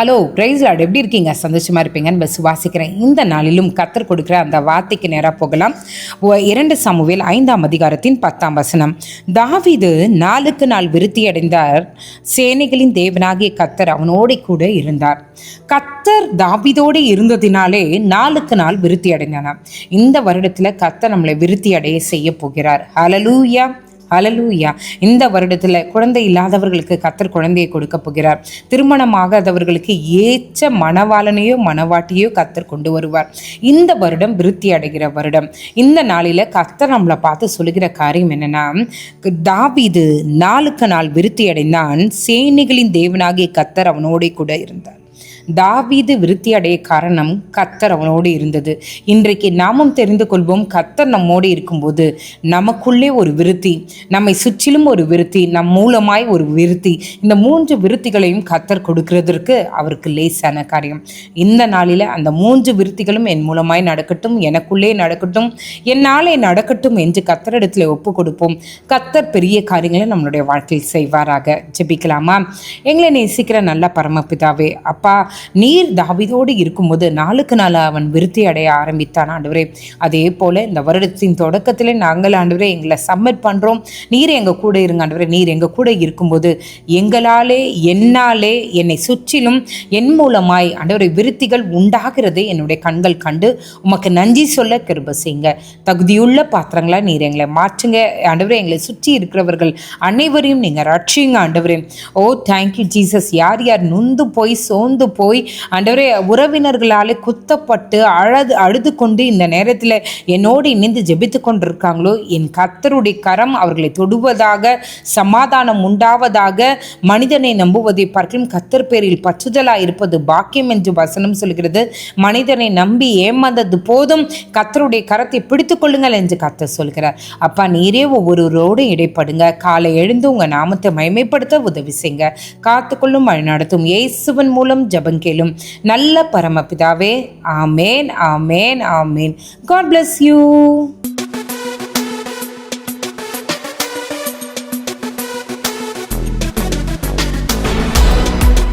Hello price Lord எப்படி இருக்கீங்க? சந்தோஷமாக இருப்பீங்கன்னு பஸ் வாசிக்கிறேன் இந்த நாளிலும் கத்தர் கொடுக்குற அந்த வார்த்தைக்கு நேராக போகலாம். இரண்டு சமூவில் ஐந்தாம் அதிகாரத்தின் பத்தாம் வசனம். தாவிது நாளுக்கு நாள் விருத்தி அடைந்தார். சேனைகளின் தேவனாகிய கத்தர் அவனோட கூட இருந்தார். கத்தர் தாவிதோடு இருந்ததினாலே நாளுக்கு நாள் விருத்தி அடைந்தானாம். இந்த வருடத்தில் கத்தர் நம்மளை விருத்தி அடைய செய்ய போகிறார். ஹalleluya அலலூயா இந்த வருடத்தில் குழந்தை இல்லாதவர்களுக்கு கத்தர் குழந்தையை கொடுக்க போகிறார். திருமணமாகாதவர்களுக்கு ஏற்ற மணவாளனையோ மணவாட்டியோ கத்தர் கொண்டு வருவார். இந்த வருடம் விருத்தி அடைகிற வருடம். இந்த நாளில் கத்தர் நம்மளை பார்த்து சொல்லுகிற காரியம் என்னன்னா தாவிது நாளுக்கு நாள் விருத்தி அடைந்தான். சேனைகளின் தேவனாகிய கத்தர் அவனோடே கூட இருந்தார். தாவீது விருத்தி அடைய காரணம் கத்தர் அவனோடு இருந்தது. இன்றைக்கு நாமும் தெரிந்து கொள்வோம் கத்தர் நம்மோடு இருக்கும்போது நமக்குள்ளே ஒரு விருத்தி நம்மை சுற்றிலும் ஒரு விருத்தி நம் மூலமாய் ஒரு விருத்தி இந்த மூன்று விருத்திகளையும் கத்தர் கொடுக்கிறதற்கு அவருக்கு லேசான காரியம். இந்த நாளில் அந்த மூன்று விருத்திகளும் என் மூலமாய் நடக்கட்டும் எனக்குள்ளே நடக்கட்டும் என்னாலே நடக்கட்டும் என்று கத்தரிடத்தில் ஒப்பு கொடுப்போம். கத்தர் பெரிய காரியங்களை நம்மளுடைய வாழ்க்கையில் செய்வாராக. ஜெபிக்கலாமா? எங்களை நேசிக்கிற நல்ல பரமபிதாவே அப்பா நீர் தாவிதோடு இருக்கும்போது நாளுக்கு நாள் அவன் விருத்தி அடைய ஆரம்பித்தான் ஆண்டவரே. அதே போல இந்த வருடத்தின் தொடக்கத்திலே நாங்கள் ஆண்டவரே எங்களை சப்மிட் பண்றோம். நீர் எங்க கூட இருங்க ஆண்டவரே. நீர் எங்க கூட இருக்கும்போது எங்களாலே என்னாலே என்னை சுற்றிலும் என் மூலமாய் ஆண்டவரை விருத்திகள் உண்டாகிறதை. என்னுடைய கண்கள் கண்டு உமக்கு நன்றி சொல்ல கிருப செய்யுங்க. தகுதியுள்ள பாத்திரங்களா நீர் எங்களை மாற்றுங்க. ஆண்டவரே எங்களை சுற்றி இருக்கிறவர்கள் அனைவரையும் நீங்க ரட்சிங்க ஆண்டவரே. ஓ தேங்க்யூ ஜீசஸ் யார் யார் நொந்து போய் சோர்ந்து போய் ஆண்டவரே உறவினர்களாலே குத்தப்பட்டு அழது அழுது கொண்டு இந்த நேரத்தில் என்னோடு இணைந்து ஜெபித்து கொண்டிருக்காங்களோ என் கத்தருடைய கரம் அவர்களை தொடுவதாக சமாதானம் உண்டாவதாக மனிதனை நம்புவதை பார்க்கலாம் கத்தர் பேரில் பச்சுதலாக இருப்பது பாக்கியம் என்று வசனம் சொல்கிறது. மனிதனை நம்பி ஏமாந்தது போதும். கத்தருடைய கரத்தை பிடித்துக் கொள்ளுங்கள் என்று கத்தர் சொல்கிறார். அப்பா நீரே ஒவ்வொருவரோடும் இடைப்படுங்க. காலை எழுந்து உங்க நாமத்தை மயமைப்படுத்த உதவி செய்யுங்க. காத்துக்கொள்ளும் வழி நடத்தும். இயேசுவன் மூலம் ஜெபம் கேளும் நல்ல பரமபிதாவே. ஆமேன் ஆமேன் ஆமேன். God bless you